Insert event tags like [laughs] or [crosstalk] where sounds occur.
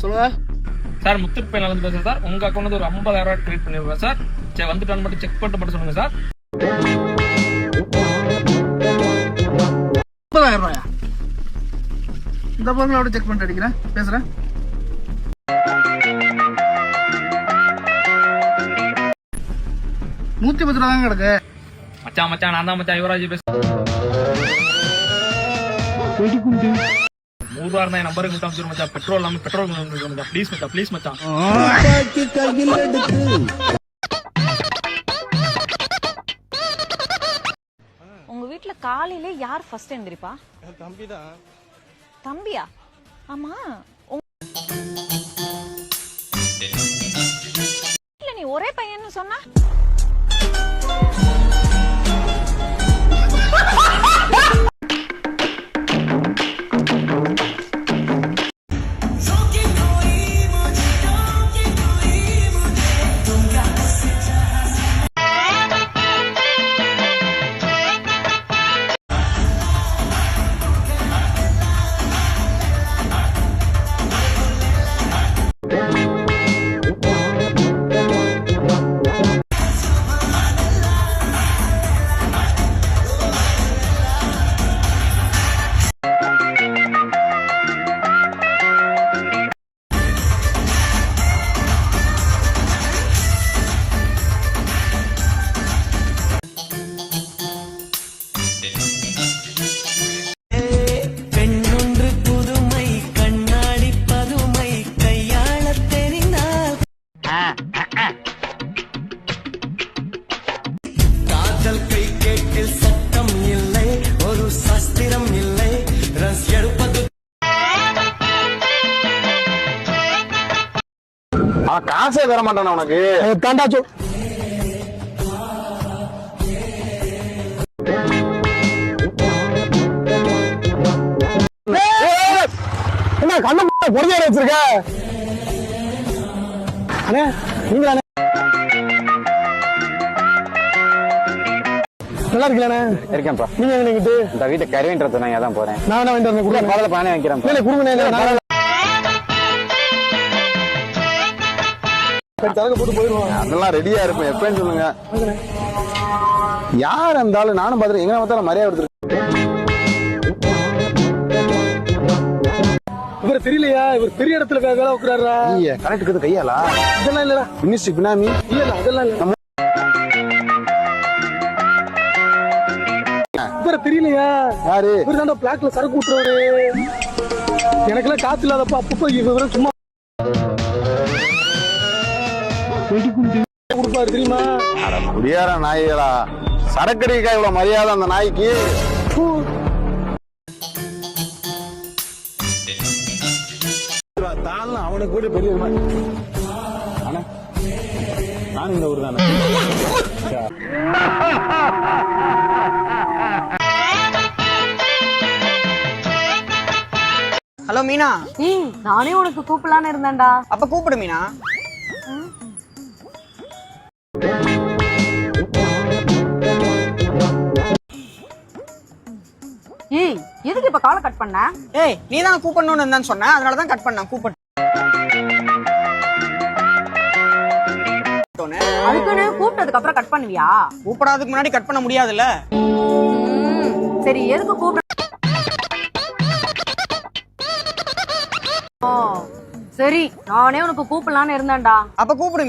சொல்லுங்க. சார் முத்துட் பையன் வந்து பேசுறேன் சார். உங்க அக்கௌண்ட் ஒரு ஐம்பதாயிரம் ரூபாய் ட்ரீட் பண்ணிடுவேன் சார். சரி வந்துட்டான்னு மட்டும் செக் பண்ணிட்டு மட்டும் சொல்லுங்க சார். முப்பதாயிரம் ரூபாயா? இந்த பொருளோட செக் பண்ணிட்டு அடிக்கிறேன்? பேசுறேன். நூத்தி பத்து ரூபா தாங்க கிடக்கு. மச்சான் மச்சான் நான் தான் மச்சான் யுவராஜ் பேசுறேன். நூறு ரூபா இருந்தா என் நம்பருக்கு மச்சான் பெட்ரோல் இல்லாம பெட்ரோல் மச்சான் ப்ளீஸ் மச்சான் ப்ளீஸ் மச்சான். உங்க வீட்ல காலையில யார் ஃபர்ஸ்ட் எந்திரிப்பா தம்பி தான் தம்பியா? ஆமா. சட்டம் இல்லை ஒரு சாஸ்திரம் இல்லை. ரஸ் எடுப்பது அவன் காசே தர மாட்டானா உனக்கு. தாண்டாச்சு என்ன கண்ணு பொறுமையாக வச்சிருக்க? அண்ணே நீங்களா நல்லா இருக்கீங்களா இருக்கேன்ப்பா நீங்க எங்க நிக்கிட்டு? இந்த வீட்டை கருவின்றது நான் தான் போறேன்? நான் வேணா வாங்கிட்டு வரேன் பக்கத்துல பானே வைக்கிறேன் இல்ல கொடுங்க நான் தலக போட்டு போயிடுவாங்க அதெல்லாம் ரெடியா இருப்பேன். எப்பன்னு சொல்லுங்க. யார் இருந்தாலும் நானும் பாத்துறேன் எங்க பார்த்தாலும் மரியாதை கொடுத்துரு இவர் தெரியலையா? இவர் பெரிய இடத்துல வேலை வைக்கிறாரா கரெக்ட் கையாலா இதெல்லாம் இல்லடா. மினிஸ்ட்ரி பினாமி. இல்ல அதெல்லாம் இல்ல. தெரியலையா? யாரு? இவர் பிளாக்ல சரக்கு ஊத்துறவரு. எனக்கெல்லாம் காத்து இல்லாதப்ப அப்பப்ப இவர் சும்மா கொடுப்பாரு தெரியுமா? குடியார நாய்களா சரக்கடிக்கா இவ்வளவு மரியாதை அந்த நாய்க்கு. தாழ்லாம் அவனுக்கு கூட பெரிய நானும் இந்த ஊர் தானே [laughs] ஹலோ மீனா. ஏய் நானே உனக்கு கூப்பிடலான்னு இருந்தேன்டா. அப்ப கூப்பிடு மீனா. ஏய் எதுக்கு இப்ப காலை கட் பண்ண? ஏய் நீ தான் கூப்பிடணும்னு இருந்தான்னு சொன்ன. அதனால தான் கட் பண்ணேன் கூப்பிட்டு அதுக்குன்னு கூப்பிட்டதுக்கு அப்புறம் கட் பண்ணுவியா? கூப்பிடாததுக்கு முன்னாடி கட் பண்ண முடியாதுல்ல. சரி எதுக்கு கூப்பிட சரி நானே உனக்கு கூப்பிடலான்னு இருந்தேன்டா. அப்ப கூப்பிடு